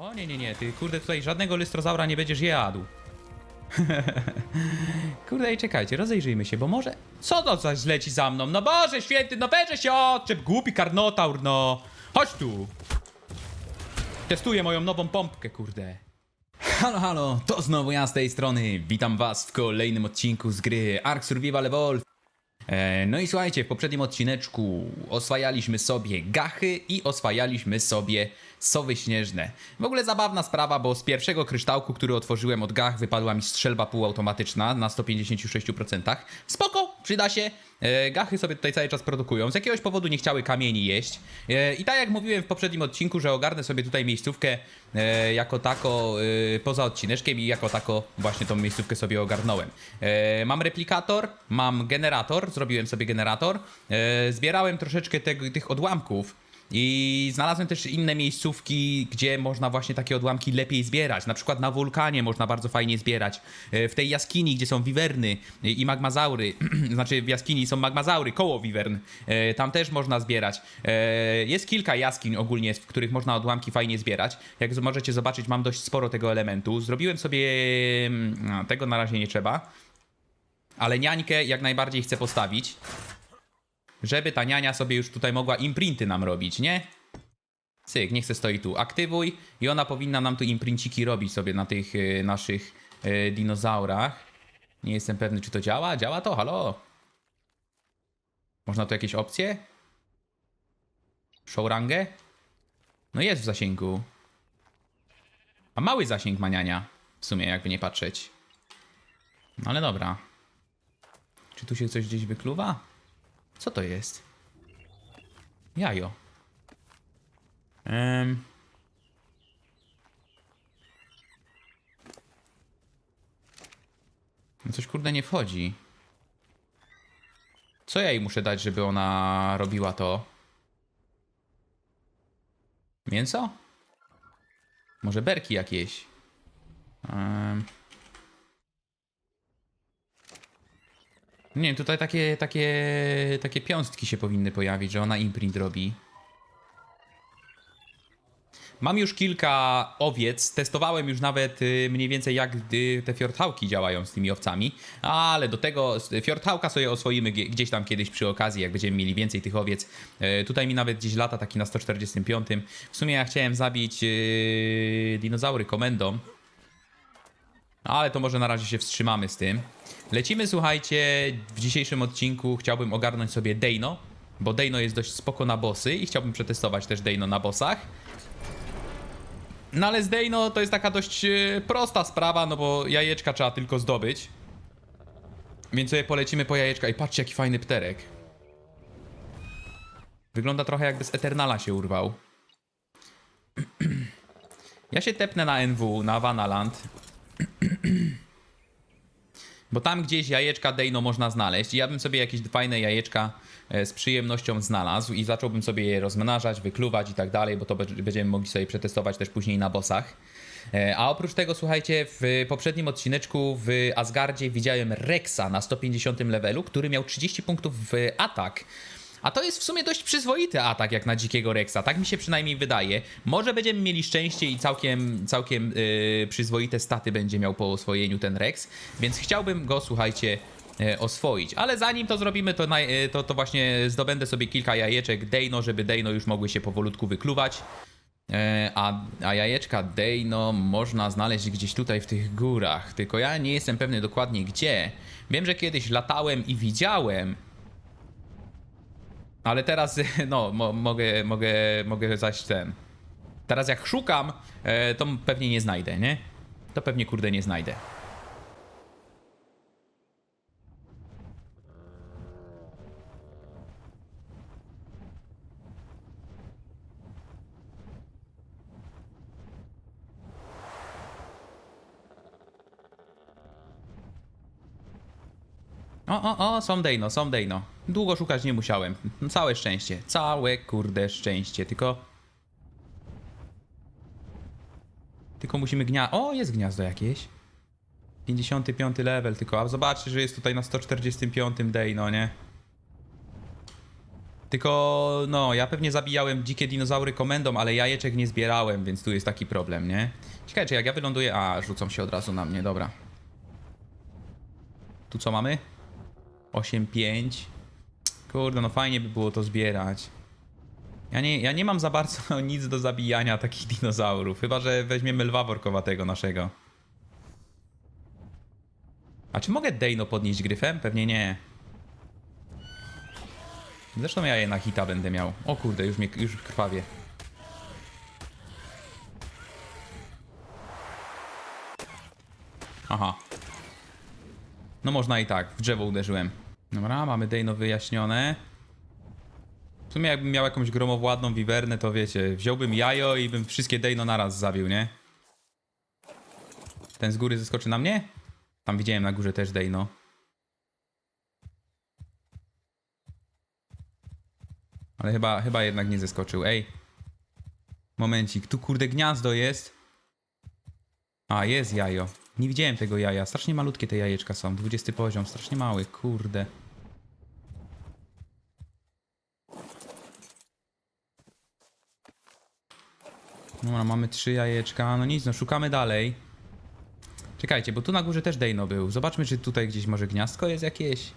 O nie, nie, nie, ty kurde tutaj żadnego lystrozaura nie będziesz jadł. kurde i czekajcie, rozejrzyjmy się, bo może... Co to zaś leci za mną? No Boże święty, no weźże się odczep, głupi karnotaur, no. Chodź tu. Testuję moją nową pompkę, kurde. Halo, halo, to znowu ja z tej strony. Witam was w kolejnym odcinku z gry Ark Survival Evolved. E, No i słuchajcie, w poprzednim odcineczku oswajaliśmy sobie gachy i oswajaliśmy sobie sowy śnieżne. W ogóle zabawna sprawa, bo z pierwszego kryształku, który otworzyłem od gach, wypadła mi strzelba półautomatyczna na 156%. Spoko, przyda się. E, Gachy sobie tutaj cały czas produkują. Z jakiegoś powodu nie chciały kamieni jeść. E, I tak jak mówiłem w poprzednim odcinku, że ogarnę sobie tutaj miejscówkę e, jako tako e, poza odcineczkiem i jako tako właśnie tą miejscówkę sobie ogarnąłem. E, Mam replikator, mam generator, zrobiłem sobie generator. E, Zbierałem troszeczkę tych odłamków. I znalazłem też inne miejscówki, gdzie można właśnie takie odłamki lepiej zbierać. Na przykład na wulkanie można bardzo fajnie zbierać. E, W tej jaskini, gdzie są wiwerny i magmazaury, znaczy w jaskini są magmazaury, koło wiwern, e, tam też można zbierać. E, Jest kilka jaskiń ogólnie, w których można odłamki fajnie zbierać. Jak możecie zobaczyć, mam dość sporo tego elementu. Zrobiłem sobie... no, Tego na razie nie trzeba. Ale niańkę jak najbardziej chcę postawić żeby ta niania sobie już tutaj mogła imprinty nam robić, nie? Cyk, niech se stoi tu. Aktywuj i ona powinna nam tu imprinciki robić sobie na tych y, naszych y, dinozaurach. Nie jestem pewny, czy to działa. Działa to? Halo? Można tu jakieś opcje? Showrangę? No jest w zasięgu. A mały zasięg ma niania. W sumie, jakby nie patrzeć. No ale dobra. Czy tu się coś gdzieś wykluwa? Co to jest? Jajo. Em. No coś kurde nie wchodzi. Co ja jej muszę dać, żeby ona robiła to? Mięso? Może berki jakieś? Em. Nie wiem, tutaj takie, takie, takie piąstki się powinny pojawić, że ona imprint robi. Mam już kilka owiec, testowałem już nawet y, mniej więcej jak y, te fiortałki działają z tymi owcami, ale do tego fiortałka sobie oswoimy gdzieś tam kiedyś przy okazji, jak będziemy mieli więcej tych owiec. Y, Tutaj mi nawet gdzieś lata taki na 145. W sumie ja chciałem zabić yy, dinozaury komendą, ale to może na razie się wstrzymamy z tym. Lecimy, słuchajcie, w dzisiejszym odcinku chciałbym ogarnąć sobie Dejno, bo Dejno jest dość spoko na bossy i chciałbym przetestować też Dejno na bossach. No ale z Dejno to jest taka dość e, prosta sprawa, no bo jajeczka trzeba tylko zdobyć. Więc sobie polecimy po jajeczka i patrzcie jaki fajny pterek. Wygląda trochę jakby z Eternala się urwał. Ja się tepnę na NW, na Vanaland. Bo tam gdzieś jajeczka Dejno można znaleźć. I ja bym sobie jakieś fajne jajeczka e, z przyjemnością znalazł i zacząłbym sobie je rozmnażać, wykluwać i tak dalej, bo to będziemy mogli sobie przetestować też później na bossach. E, A oprócz tego, słuchajcie, w poprzednim odcineczku w Asgardzie widziałem Rexa na 150 levelu, który miał 30 punktów w atak. A to jest w sumie dość przyzwoity atak jak na dzikiego Rexa, tak mi się przynajmniej wydaje. Może będziemy mieli szczęście i całkiem, całkiem yy, przyzwoite staty będzie miał po oswojeniu ten Rex, więc chciałbym go, słuchajcie, e, oswoić. Ale zanim to zrobimy, to, e, to, to właśnie zdobędę sobie kilka jajeczek Dejno, żeby Dejno już mogły się powolutku wykluwać. E, A, a jajeczka Dejno można znaleźć gdzieś tutaj w tych górach, tylko ja nie jestem pewny dokładnie gdzie. Wiem, że kiedyś latałem i widziałem, ale teraz, no, mo, mogę, mogę, mogę zaś ten. Teraz jak szukam, e, to pewnie nie znajdę, nie? To pewnie kurde nie znajdę. O, o, o, są Dejno, są Dejno. Długo szukać nie musiałem. Całe szczęście. Całe kurde szczęście. Tylko. Tylko musimy gnia. O, jest gniazdo jakieś. 55 level, tylko. A zobaczcie, że jest tutaj na 145 Dejno, nie? Tylko, no, ja pewnie zabijałem dzikie dinozaury komendą, ale jajeczek nie zbierałem, więc tu jest taki problem, nie? Ciekawe, czy jak ja wyląduję... A, rzucą się od razu na mnie, dobra. Tu co mamy? 8-5. Kurde, no fajnie by było to zbierać. Ja nie, ja nie mam za bardzo nic do zabijania takich dinozaurów, chyba że weźmiemy lwa workowatego naszego. A czy mogę Dejno podnieść gryfem? Pewnie nie. Zresztą ja je na hita będę miał. O kurde, już mnie już krwawie. Aha. No można i tak, w drzewo uderzyłem. Dobra, mamy Dejno wyjaśnione. W sumie jakbym miał jakąś gromowładną wiwernę, to wiecie, wziąłbym jajo i bym wszystkie Dejno naraz zabił, nie? Ten z góry zeskoczy na mnie? Tam widziałem na górze też Dejno. Ale chyba, chyba jednak nie zeskoczył. Ej. Momencik, tu kurde gniazdo jest. A, jest jajo. Nie widziałem tego jaja. Strasznie malutkie te jajeczka są. 20 poziom, strasznie mały, kurde. Dobra, mamy trzy jajeczka. No nic, no szukamy dalej. Czekajcie, bo tu na górze też Dejno był. Zobaczmy, czy tutaj gdzieś może gniazdko jest jakieś.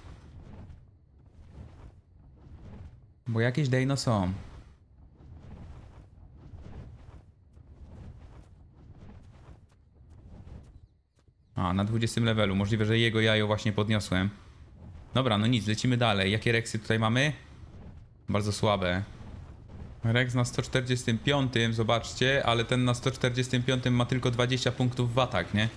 Bo jakieś Dejno są. A, na 20 levelu. Możliwe, że jego jajo właśnie podniosłem. Dobra, no nic, lecimy dalej. Jakie reksy tutaj mamy? Bardzo słabe. Rex na 145, zobaczcie, ale ten na 145 ma tylko 20 punktów w atak, nie?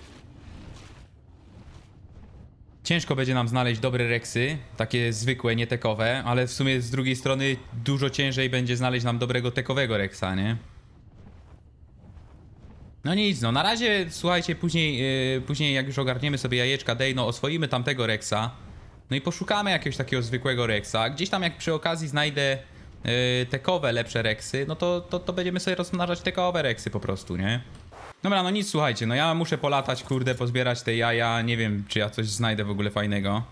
Ciężko będzie nam znaleźć dobre reksy, takie zwykłe, nietekowe, ale w sumie z drugiej strony dużo ciężej będzie znaleźć nam dobrego tekowego reksa, nie? No nic, no na razie słuchajcie, później, yy, później jak już ogarniemy sobie jajeczka Dejno, oswoimy tamtego reksa, no i poszukamy jakiegoś takiego zwykłego reksa. Gdzieś tam jak przy okazji znajdę yy, tekowe lepsze reksy, no to, to, to będziemy sobie rozmnażać tekowe reksy po prostu, nie? Dobra, no nic, słuchajcie, no ja muszę polatać, kurde, pozbierać te jaja, nie wiem, czy ja coś znajdę w ogóle fajnego.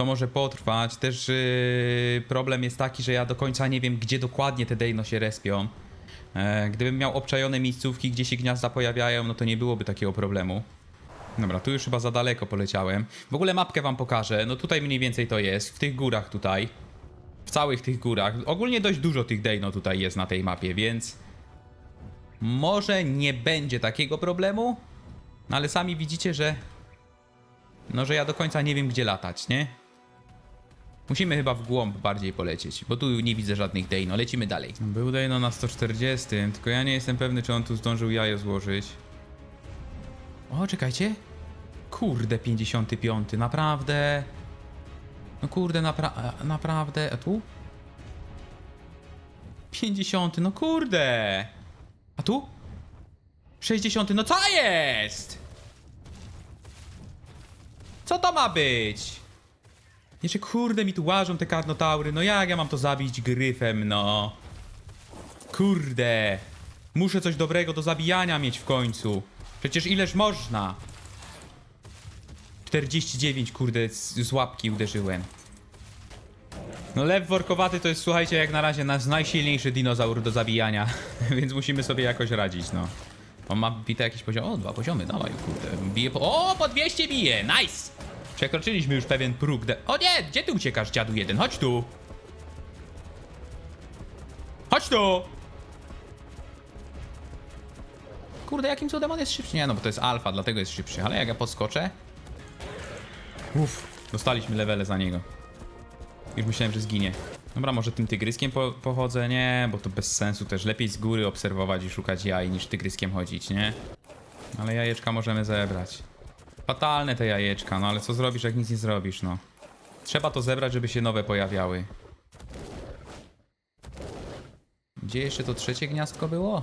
To może potrwać. Też yy, problem jest taki, że ja do końca nie wiem, gdzie dokładnie te Dejno się respią. E, gdybym miał obczajone miejscówki, gdzie się gniazda pojawiają, no to nie byłoby takiego problemu. Dobra, tu już chyba za daleko poleciałem. W ogóle mapkę wam pokażę. No tutaj mniej więcej to jest, w tych górach tutaj. W całych tych górach. Ogólnie dość dużo tych Dejno tutaj jest na tej mapie, więc... Może nie będzie takiego problemu, no ale sami widzicie, że... No, że ja do końca nie wiem, gdzie latać, nie? Musimy chyba w głąb bardziej polecieć, bo tu nie widzę żadnych Dejno. Lecimy dalej. Był Dejno na 140, tylko ja nie jestem pewny, czy on tu zdążył jajo złożyć. O, czekajcie. Kurde, 55, naprawdę. No kurde, napra naprawdę. A tu? 50, no kurde. A tu? 60, no co jest? Co to ma być? Jeszcze kurde mi tu łażą te karnotaury, no jak ja mam to zabić gryfem, no? Kurde. Muszę coś dobrego do zabijania mieć w końcu. Przecież ileż można? 49, kurde, z, z łapki uderzyłem. No lew workowaty to jest, słuchajcie, jak na razie nasz najsilniejszy dinozaur do zabijania, więc musimy sobie jakoś radzić, no. On ma bite jakieś poziomy, o, dwa poziomy, dawaj, kurde, bije po... O, po 200 bije, nice! Przekroczyliśmy już pewien próg, de... O nie, gdzie ty uciekasz, dziadu jeden, chodź tu! Chodź tu! Kurde, jakim cudem on jest szybszy? Nie, no bo to jest alfa, dlatego jest szybszy, ale jak ja podskoczę... Uff, dostaliśmy levele za niego. Już myślałem, że zginie. Dobra, może tym tygryskiem po pochodzę? Nie, bo to bez sensu też. Lepiej z góry obserwować i szukać jaj, niż tygryskiem chodzić, nie? Ale jajeczka możemy zebrać. Fatalne te jajeczka, no ale co zrobisz, jak nic nie zrobisz, no. Trzeba to zebrać, żeby się nowe pojawiały. Gdzie jeszcze to trzecie gniazdko było?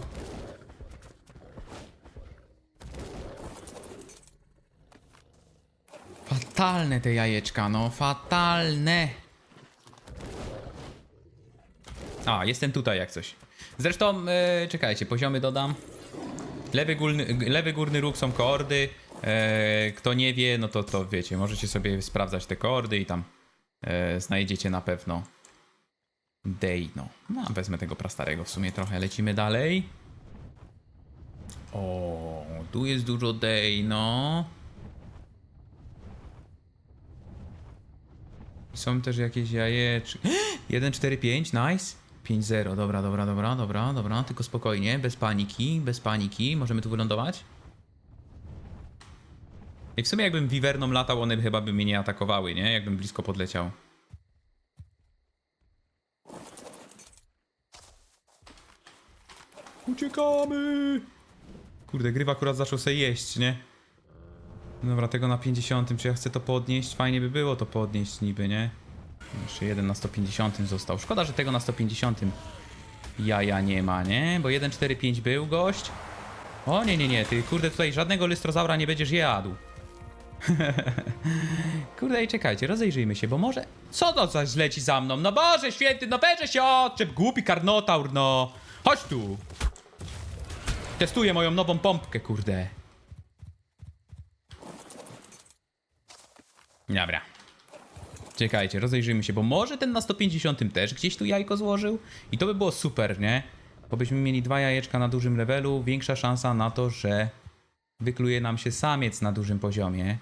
Fatalne te jajeczka, no fatalne. A, jestem tutaj jak coś. Zresztą, e, czekajcie, poziomy dodam. Lewy górny, lewy górny róg są koordy, kto nie wie, no to, to wiecie, możecie sobie sprawdzać te kordy i tam e, znajdziecie na pewno Dejno. No, wezmę tego prastarego w sumie trochę. Lecimy dalej. O, tu jest dużo Dejno. Są też jakieś jajeczki. 1, 4, 5, nice. 5-0, dobra, dobra, dobra, dobra, dobra, tylko spokojnie, bez paniki, bez paniki. Możemy tu wylądować? I w sumie jakbym wiwerną latał, one chyba by mnie nie atakowały, nie? Jakbym blisko podleciał. Uciekamy! Kurde, grywa akurat zaczął sobie jeść, nie? Dobra, tego na 50, czy ja chcę to podnieść? Fajnie by było to podnieść niby, nie? Jeszcze jeden na 150 został. Szkoda, że tego na 150 jaja nie ma, nie? Bo 145 był gość. O nie, nie, nie, ty kurde tutaj żadnego lystrozaura nie będziesz jadł. kurde i czekajcie, rozejrzyjmy się, bo może... Co to coś leci za mną? No Boże święty, no weźże się odczep, głupi karnotaur, no. Chodź tu. Testuję moją nową pompkę, kurde. Dobra. Czekajcie, rozejrzyjmy się, bo może ten na 150 też gdzieś tu jajko złożył? I to by było super, nie? Bo byśmy mieli dwa jajeczka na dużym levelu, większa szansa na to, że wykluje nam się samiec na dużym poziomie.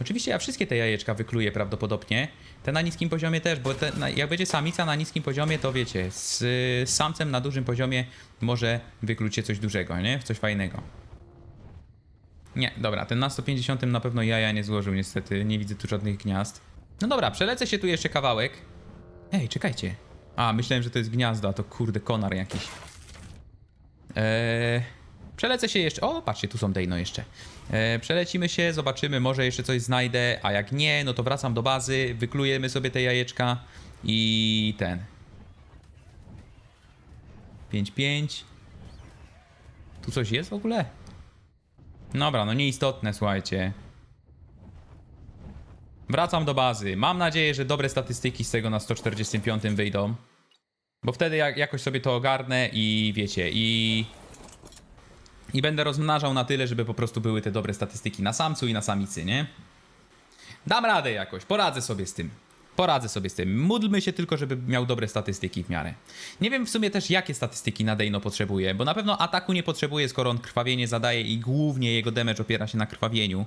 Oczywiście ja wszystkie te jajeczka wykluję prawdopodobnie. Te na niskim poziomie też, bo te, jak będzie samica na niskim poziomie, to wiecie, z, z samcem na dużym poziomie może wykluć się coś dużego, nie? Coś fajnego. Nie, dobra, ten na 150 na pewno jaja nie złożył niestety, nie widzę tu żadnych gniazd. No dobra, przelecę się tu jeszcze kawałek. Ej, czekajcie. A, myślałem, że to jest gniazdo, a to kurde konar jakiś. Eee, przelecę się jeszcze. O, patrzcie, tu są Dejno jeszcze. Eee, przelecimy się, zobaczymy, może jeszcze coś znajdę, a jak nie, no to wracam do bazy, wyklujemy sobie te jajeczka i ten. 5-5. Tu coś jest w ogóle? Dobra, no nieistotne, słuchajcie. Wracam do bazy. Mam nadzieję, że dobre statystyki z tego na 145 wyjdą. Bo wtedy jak, jakoś sobie to ogarnę i wiecie, i... I będę rozmnażał na tyle, żeby po prostu były te dobre statystyki na samcu i na samicy, nie? Dam radę jakoś, poradzę sobie z tym. Poradzę sobie z tym. Módlmy się tylko, żeby miał dobre statystyki w miarę. Nie wiem w sumie też, jakie statystyki na Dejno potrzebuje, bo na pewno ataku nie potrzebuje, skoro on krwawienie zadaje i głównie jego damage opiera się na krwawieniu.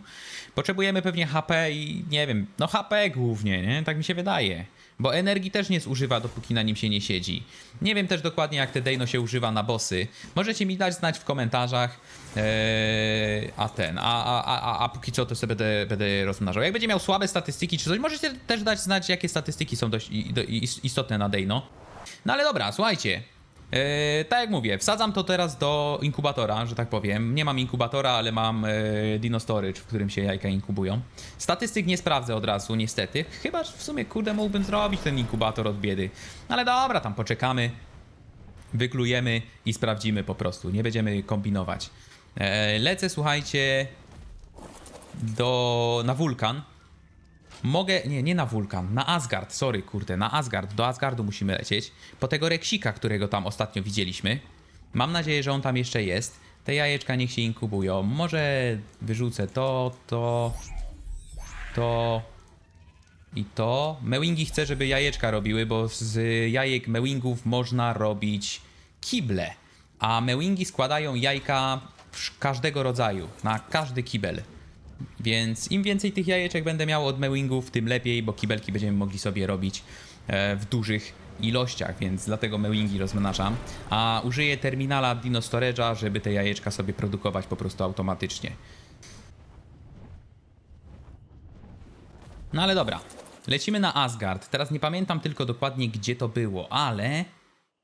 Potrzebujemy pewnie HP i nie wiem, no HP głównie, nie? Tak mi się wydaje. Bo energii też nie zużywa, dopóki na nim się nie siedzi. Nie wiem też dokładnie, jak te Dejno się używa na bossy. Możecie mi dać znać w komentarzach. Eee, a ten, a, a, a, a, póki co to sobie będę, będę rozmnażał. Jak będzie miał słabe statystyki czy coś, możecie też dać znać, jakie statystyki są dość istotne na Dejno. No ale dobra, słuchajcie. Eee, tak jak mówię, wsadzam to teraz do inkubatora, że tak powiem. Nie mam inkubatora, ale mam e, Dino Storage, w którym się jajka inkubują. Statystyk nie sprawdzę od razu, niestety. Chyba w sumie, kurde, mógłbym zrobić ten inkubator od biedy. Ale dobra, tam poczekamy, wyklujemy i sprawdzimy po prostu. Nie będziemy kombinować. E, lecę, słuchajcie, do, na wulkan. Mogę, nie, nie na wulkan, na Asgard, sorry, kurde, na Asgard, do Asgardu musimy lecieć. Po tego Reksika, którego tam ostatnio widzieliśmy. Mam nadzieję, że on tam jeszcze jest. Te jajeczka niech się inkubują. Może wyrzucę to, to, to i to. Mewingi chcę, żeby jajeczka robiły, bo z jajek mewingów można robić kible. A mewingi składają jajka każdego rodzaju, na każdy kibel. Więc im więcej tych jajeczek będę miał od mewingów, tym lepiej, bo kibelki będziemy mogli sobie robić e, w dużych ilościach, więc dlatego mewingi rozmnażam. A użyję terminala Dino Storage'a, żeby te jajeczka sobie produkować po prostu automatycznie. No ale dobra, lecimy na Asgard. Teraz nie pamiętam tylko dokładnie gdzie to było, ale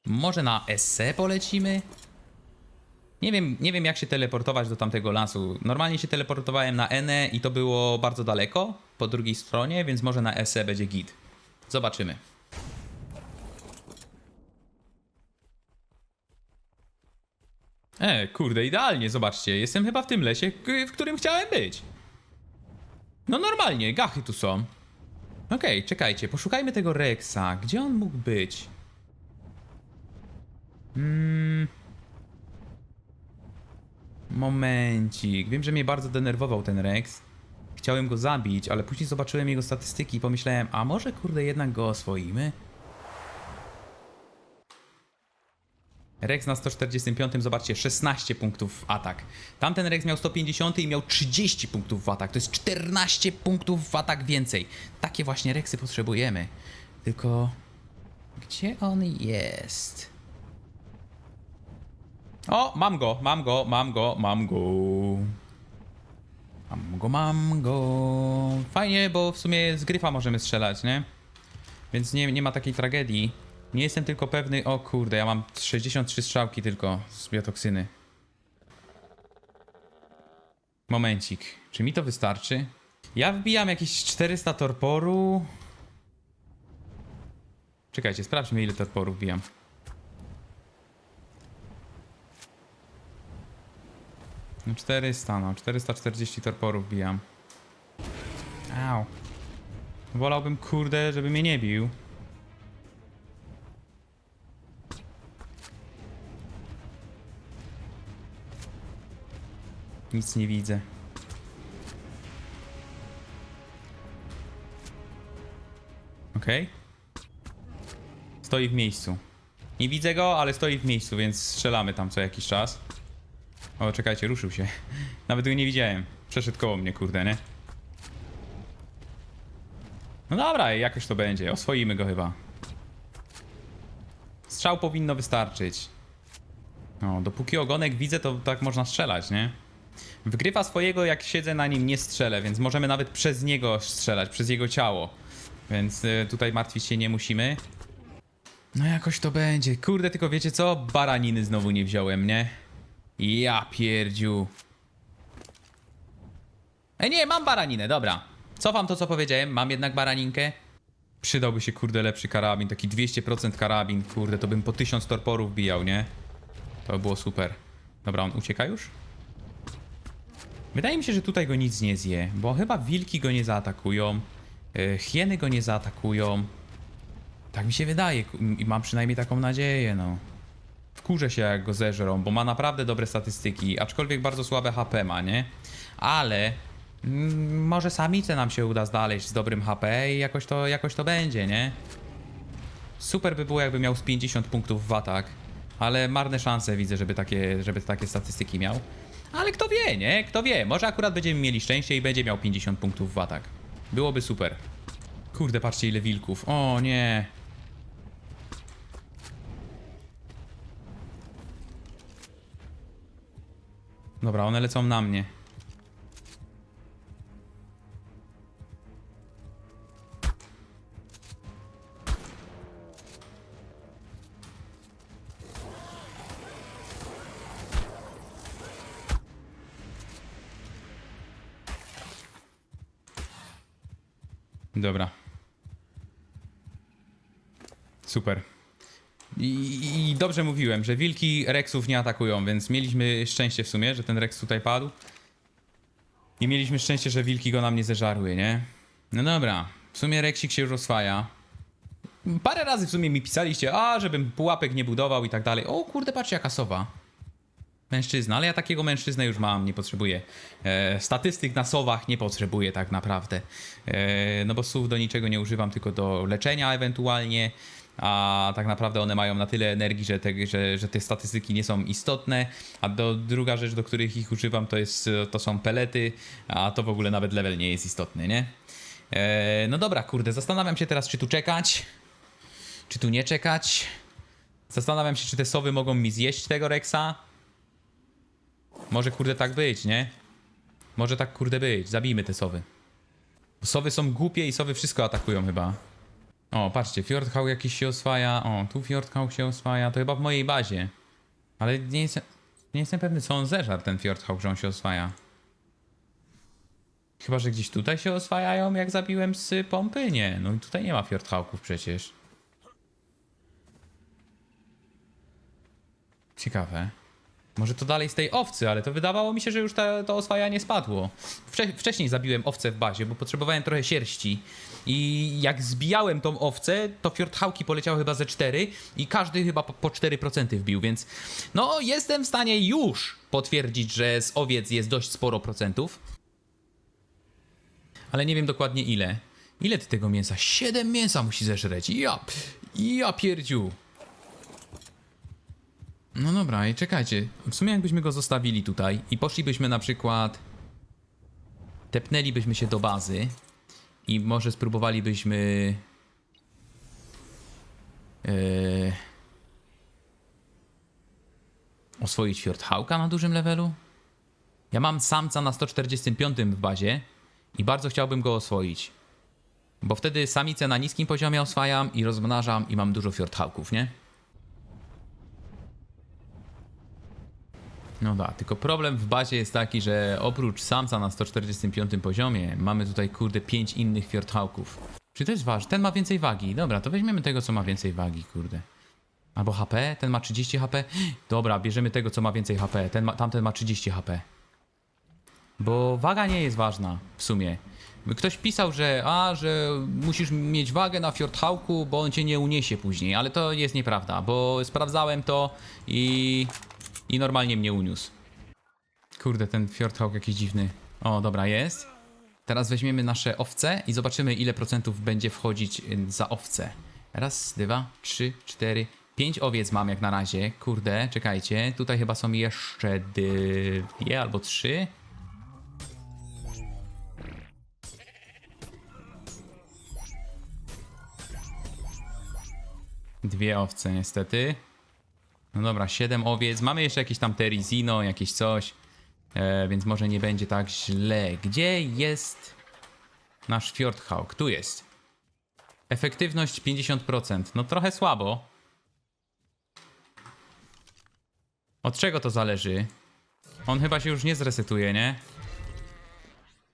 może na Esse polecimy? Nie wiem, nie wiem jak się teleportować do tamtego lasu. Normalnie się teleportowałem na Ene i to było bardzo daleko, po drugiej stronie, więc może na Esse będzie git. Zobaczymy. E, kurde, idealnie, zobaczcie. Jestem chyba w tym lesie, w którym chciałem być. No normalnie, gachy tu są. Okej, czekajcie, poszukajmy tego Rexa. Gdzie on mógł być? Momencik. Wiem, że mnie bardzo denerwował ten Rex. Chciałem go zabić, ale później zobaczyłem jego statystyki i pomyślałem, a może kurde jednak go oswoimy? Rex na 145, zobaczcie, 16 punktów w atak. Tamten Rex miał 150 i miał 30 punktów w atak. To jest 14 punktów w atak więcej. Takie właśnie Rexy potrzebujemy. Tylko... Gdzie on jest? O, mam go, mam go, mam go, mam go. Mam go, mam go. Fajnie, bo w sumie z gryfa możemy strzelać, nie? Więc nie, nie ma takiej tragedii. Nie jestem tylko pewny. O kurde, ja mam 63 strzałki tylko z biotoksyny. Momencik. Czy mi to wystarczy? Ja wbijam jakieś 400 torporu. Czekajcie, sprawdźmy ile torporu wbijam. No 400, no 440 torporów wbijam. Au. Wolałbym, kurde, żeby mnie nie bił. Nic nie widzę. Okej. Stoi w miejscu. Nie widzę go, ale stoi w miejscu, więc strzelamy tam co jakiś czas. O, czekajcie, ruszył się. Nawet go nie widziałem. Przeszedł koło mnie, kurde, nie? No dobra, jakoś to będzie. Oswoimy go chyba. Strzał powinno wystarczyć. No, dopóki ogonek widzę, to tak można strzelać, nie? Wygrywa swojego, jak siedzę na nim, nie strzelę, więc możemy nawet przez niego strzelać, przez jego ciało. Więc y, tutaj martwić się nie musimy. No jakoś to będzie. Kurde, tylko wiecie co? Baraniny znowu nie wziąłem, nie? Ja pierdziu. Ej, nie, mam baraninę, dobra. Cofam to, co powiedziałem, mam jednak baraninkę. Przydałby się, kurde, lepszy karabin, taki 200% karabin, kurde, to bym po 1000 torporów bijał, nie? To by było super. Dobra, on ucieka już? Wydaje mi się, że tutaj go nic nie zje, bo chyba wilki go nie zaatakują, yy, hieny go nie zaatakują. Tak mi się wydaje i mam przynajmniej taką nadzieję, no. Wkurzę się jak go zeżrą, bo ma naprawdę dobre statystyki, aczkolwiek bardzo słabe HP ma, nie? Ale mm, może samice nam się uda znaleźć z dobrym HP i jakoś to, jakoś to będzie, nie? Super by było jakby miał z 50 punktów w atak, ale marne szanse widzę, żeby takie, żeby takie statystyki miał. Ale kto wie, nie? Kto wie, może akurat będziemy mieli szczęście i będzie miał 50 punktów w atak. Byłoby super. Kurde, patrzcie ile wilków. O nie. Dobra, one lecą na mnie. Dobra. Super. I dobrze mówiłem, że wilki Rexów nie atakują, więc mieliśmy szczęście w sumie, że ten Rex tutaj padł. I mieliśmy szczęście, że wilki go nam nie zeżarły, nie? No dobra, w sumie Rexik się już oswaja. Parę razy w sumie mi pisaliście, a żebym pułapek nie budował i tak dalej. O kurde, patrzcie jaka sowa. Mężczyzna, ale ja takiego mężczyznę już mam, nie potrzebuję. E, statystyk na sowach nie potrzebuję tak naprawdę. E, no bo słów do niczego nie używam, tylko do leczenia ewentualnie. A tak naprawdę one mają na tyle energii, że te, że, że te statystyki nie są istotne. A do, druga rzecz, do których ich używam, to, jest, to są pelety, a to w ogóle nawet level nie jest istotny, nie? E, no dobra, kurde, zastanawiam się teraz, czy tu czekać, czy tu nie czekać. Zastanawiam się, czy te sowy mogą mi zjeść tego Rexa. Może kurde tak być, nie? Może tak kurde być. Zabijmy te sowy. Sowy są głupie i sowy wszystko atakują chyba. O, patrzcie, Fjordhau jakiś się oswaja. O, tu Fjordhau się oswaja. To chyba w mojej bazie. Ale nie jestem, nie jestem pewny, co on zeżar, ten Fjordhau, że on się oswaja. Chyba, że gdzieś tutaj się oswajają, jak zabiłem z pompy? Nie, no i tutaj nie ma Fjordhauków przecież. Ciekawe. Może to dalej z tej owcy, ale to wydawało mi się, że już ta, to oswajanie spadło. Wcze, wcześniej zabiłem owcę w bazie, bo potrzebowałem trochę sierści. I jak zbijałem tą owcę, to fiordhałki poleciały chyba ze 4 i każdy chyba po, po 4% wbił, więc no jestem w stanie już potwierdzić, że z owiec jest dość sporo procentów. Ale nie wiem dokładnie ile. Ile ty tego mięsa? 7 mięsa musi zeżreć. Ja, ja pierdziu. No dobra, i czekajcie. W sumie jakbyśmy go zostawili tutaj i poszlibyśmy na przykład... Tepnęlibyśmy się do bazy i może spróbowalibyśmy... Yy, oswoić Fjordhauka na dużym levelu? Ja mam samca na 145 w bazie i bardzo chciałbym go oswoić. Bo wtedy samicę na niskim poziomie oswajam i rozmnażam i mam dużo Fjordhauków, nie? No da, tylko problem w bazie jest taki, że oprócz samca na 145 poziomie mamy tutaj kurde 5 innych Fjordhauków. Czy to jest ważne? Ten ma więcej wagi. Dobra, to weźmiemy tego, co ma więcej wagi, kurde. Albo HP, ten ma 30 HP. Dobra, bierzemy tego, co ma więcej HP. Ten ma, tamten ma 30 HP. Bo waga nie jest ważna w sumie. Ktoś pisał, że a, że musisz mieć wagę na Fjordhauku, bo on cię nie uniesie później, ale to jest nieprawda, bo sprawdzałem to i i normalnie mnie uniósł. Kurde, ten Fjordhauk jakiś dziwny. O, dobra, jest. Teraz weźmiemy nasze owce i zobaczymy, ile procentów będzie wchodzić y, za owce. Raz, dwa, trzy, cztery, pięć owiec mam jak na razie. Kurde, czekajcie. Tutaj chyba są jeszcze dwie albo trzy. Dwie owce niestety. No dobra, 7 owiec. Mamy jeszcze jakieś tam terizino, jakieś coś. E, więc może nie będzie tak źle. Gdzie jest nasz Fjordhauk? Tu jest. Efektywność 50%. No trochę słabo. Od czego to zależy? On chyba się już nie zresetuje, nie?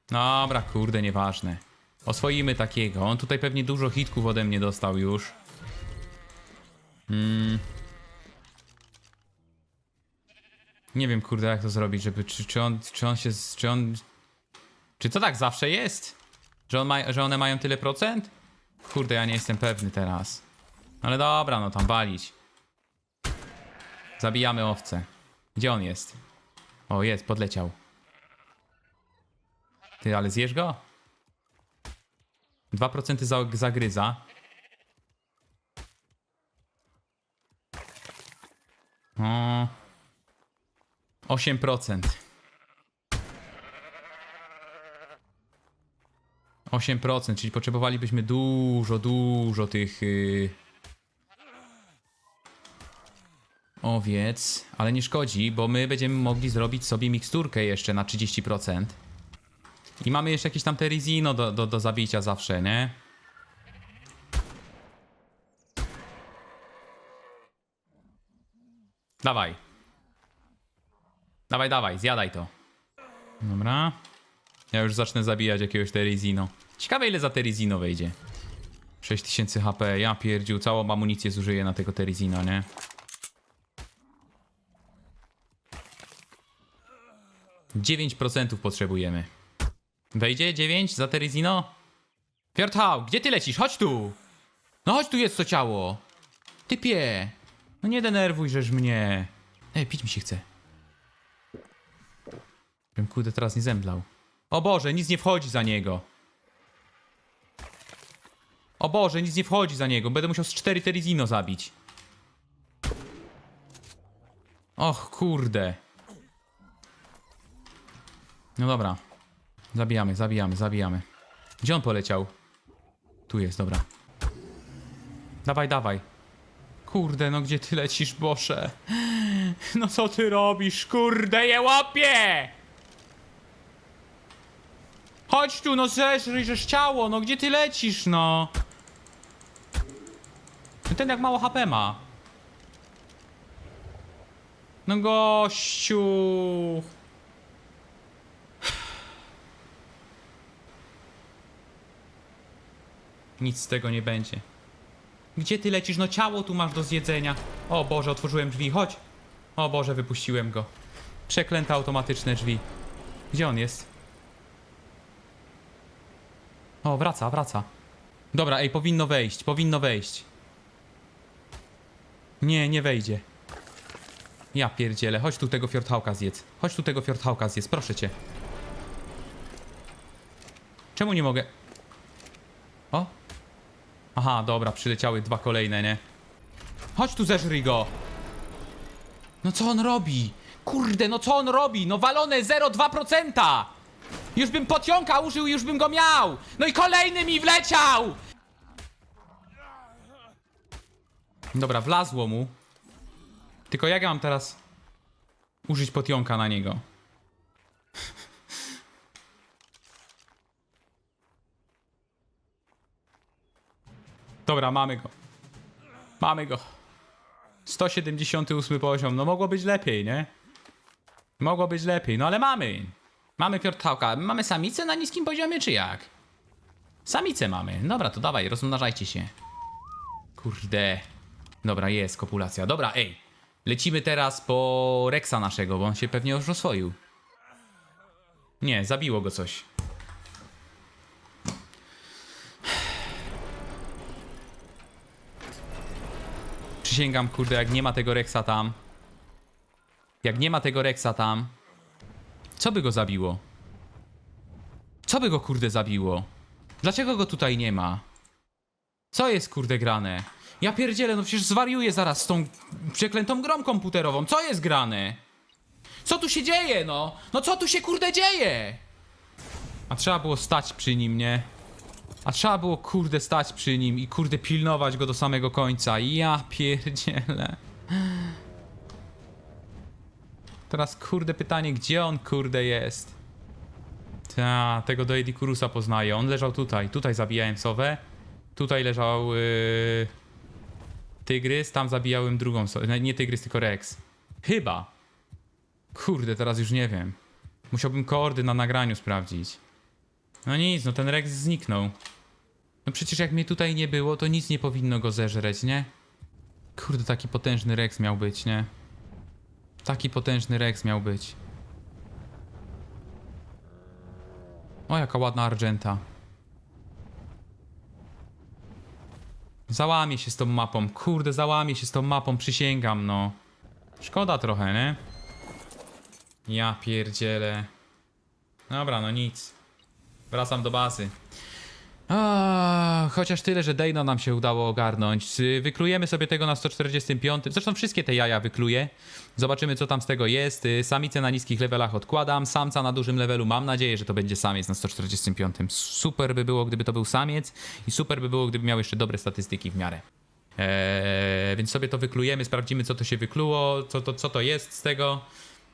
Dobra, kurde, nieważne. Oswoimy takiego. On tutaj pewnie dużo hitków ode mnie dostał już. Hmm. Nie wiem, kurde, jak to zrobić, żeby, czy, czy on, czy on się, czy on, czy to tak zawsze jest? Że, on ma, że one mają tyle procent? Kurde, ja nie jestem pewny teraz. Ale dobra, no tam walić. Zabijamy owcę. Gdzie on jest? O, jest, podleciał. Ty, ale zjesz go? 2% za, zagryza. O. 8%. 8%, czyli potrzebowalibyśmy dużo, dużo tych yy, owiec, ale nie szkodzi, bo my będziemy mogli zrobić sobie miksturkę jeszcze na 30%. I mamy jeszcze jakieś tam terizino do, do, do zabicia zawsze, nie? Dawaj. Dawaj, dawaj, zjadaj to. Dobra. Ja już zacznę zabijać jakiegoś Terizino. Ciekawe ile za Terizino wejdzie. 6000 HP, ja pierdził, całą amunicję zużyję na tego Terizino, nie? Dziewięć procentów potrzebujemy. Wejdzie 9 za Terizino? Fjordhau, gdzie ty lecisz? Chodź tu! No chodź tu jest to ciało! Typie! No nie denerwuj żeż mnie. Ej, pić mi się chce. Bym kurde teraz nie zemdlał. O Boże, nic nie wchodzi za niego. O Boże, nic nie wchodzi za niego. Będę musiał z 4 Terizino zabić. Och, kurde. No dobra. Zabijamy, zabijamy, zabijamy. Gdzie on poleciał? Tu jest, dobra. Dawaj, dawaj. Kurde, no gdzie ty lecisz, Boże? No co ty robisz, kurde, je łapie! Chodź tu, no zeżryj, żeż ciało, no gdzie ty lecisz, no? No Ten jak mało HP ma. No gościu. Nic z tego nie będzie. Gdzie ty lecisz? No ciało tu masz do zjedzenia. O Boże, otworzyłem drzwi, chodź. O Boże, wypuściłem go. Przeklęte automatyczne drzwi. Gdzie on jest? O, wraca, wraca. Dobra, ej, powinno wejść, powinno wejść. Nie, nie wejdzie. Ja pierdzielę, chodź tu tego Fjordhauka zjedz. Chodź tu tego Fjordhauka zjedz, proszę cię. Czemu nie mogę? O? Aha, dobra, przyleciały dwa kolejne, nie? Chodź tu zeżryj go! No co on robi? Kurde, no co on robi? No walone 0,2%! Już bym pocionka użył, już bym go miał! No i kolejny mi wleciał! Dobra, wlazło mu. Tylko jak ja mam teraz użyć potionka na niego? Dobra, mamy go. Mamy go. 178 poziom. No mogło być lepiej, nie? Mogło być lepiej, no ale mamy. Mamy Fjordhauka. Mamy samicę na niskim poziomie, czy jak? Samicę mamy. Dobra, to dawaj, rozmnażajcie się. Kurde. Dobra, jest kopulacja. Dobra, ej. Lecimy teraz po Rexa naszego, bo on się pewnie już rozwoił. Nie, zabiło go coś. Przysięgam, kurde, jak nie ma tego Rexa tam. Jak nie ma tego Rexa tam. Co by go zabiło? Co by go, kurde, zabiło? Dlaczego go tutaj nie ma? Co jest, kurde, grane? Ja pierdzielę, no przecież zwariuję zaraz z tą przeklętą grą komputerową. Co jest grane? Co tu się dzieje, no? No co tu się, kurde, dzieje? A trzeba było stać przy nim, nie? A trzeba było, kurde, stać przy nim i, kurde, pilnować go do samego końca. Ja pierdzielę. Teraz, kurde, pytanie, gdzie on, kurde, jest? Ta, tego do Edikurusa poznaję. On leżał tutaj. Tutaj zabijałem sowę. Tutaj leżał yy, tygrys. Tam zabijałem drugą sowę. Nie tygrys, tylko Rex. Chyba. Kurde, teraz już nie wiem. Musiałbym koordy na nagraniu sprawdzić. No nic, no ten Rex zniknął. No przecież jak mnie tutaj nie było, to nic nie powinno go zeżreć, nie? Kurde, taki potężny Rex miał być, nie? Taki potężny Rex miał być. O, jaka ładna argenta. Załamie się z tą mapą. Kurde, załamie się z tą mapą, przysięgam, no. Szkoda trochę, nie? Ja pierdzielę. Dobra, no nic. Wracam do bazy. Chociaż tyle, że Dejno nam się udało ogarnąć. Wyklujemy sobie tego na 145. Zresztą wszystkie te jaja wykluję. Zobaczymy, co tam z tego jest. Y, Samicę na niskich levelach odkładam. Samca na dużym levelu mam nadzieję, że to będzie samiec na 145. Super by było, gdyby to był samiec. I super by było, gdyby miał jeszcze dobre statystyki w miarę. Eee, więc sobie to wyklujemy, sprawdzimy, co to się wykluło, co to, co to jest z tego.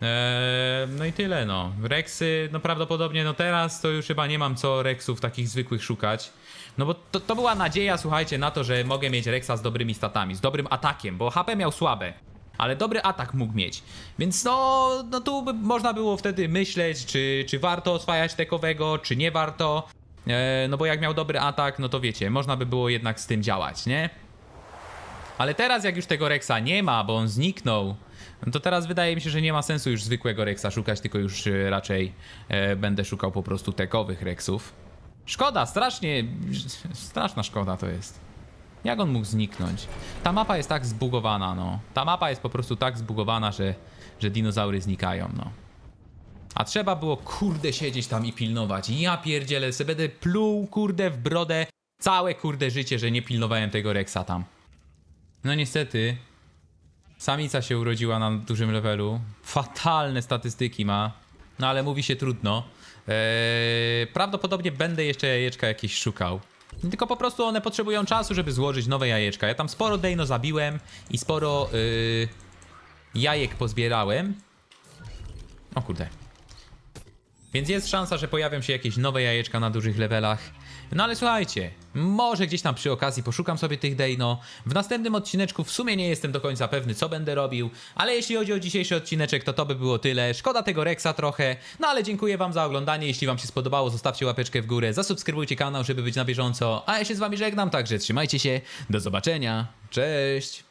Eee, no i tyle, no. Rexy, no prawdopodobnie, no teraz to już chyba nie mam co Rexów takich zwykłych szukać. No bo to, to była nadzieja, słuchajcie, na to, że mogę mieć Rexa z dobrymi statami, z dobrym atakiem, bo HP miał słabe. Ale dobry atak mógł mieć. Więc no, no tu by można było wtedy myśleć, czy, czy warto oswajać tekowego, czy nie warto. Eee, no bo jak miał dobry atak, no to wiecie, można by było jednak z tym działać, nie? Ale teraz jak już tego Rexa nie ma, bo on zniknął, no to teraz wydaje mi się, że nie ma sensu już zwykłego Rexa szukać, tylko już e, raczej e, będę szukał po prostu tekowych Rexów. Szkoda, strasznie, straszna szkoda to jest. Jak on mógł zniknąć? Ta mapa jest tak zbugowana, no. Ta mapa jest po prostu tak zbugowana, że, że dinozaury znikają, no. A trzeba było, kurde, siedzieć tam i pilnować. Ja pierdzielę, se będę pluł, kurde, w brodę całe, kurde, życie, że nie pilnowałem tego Rexa tam. No niestety, samica się urodziła na dużym levelu. Fatalne statystyki ma, no ale mówi się trudno. Eee, prawdopodobnie będę jeszcze jajeczka jakieś szukał. Tylko po prostu one potrzebują czasu, żeby złożyć nowe jajeczka. Ja tam sporo Dejno zabiłem i sporo yy, jajek pozbierałem. O kurde. Więc jest szansa, że pojawią się jakieś nowe jajeczka na dużych levelach. No ale słuchajcie, może gdzieś tam przy okazji poszukam sobie tych Dejno. W następnym odcineczku w sumie nie jestem do końca pewny, co będę robił. Ale jeśli chodzi o dzisiejszy odcineczek, to to by było tyle. Szkoda tego Rexa trochę. No ale dziękuję wam za oglądanie. Jeśli wam się spodobało, zostawcie łapeczkę w górę, zasubskrybujcie kanał, żeby być na bieżąco. A ja się z wami żegnam, także trzymajcie się. Do zobaczenia. Cześć!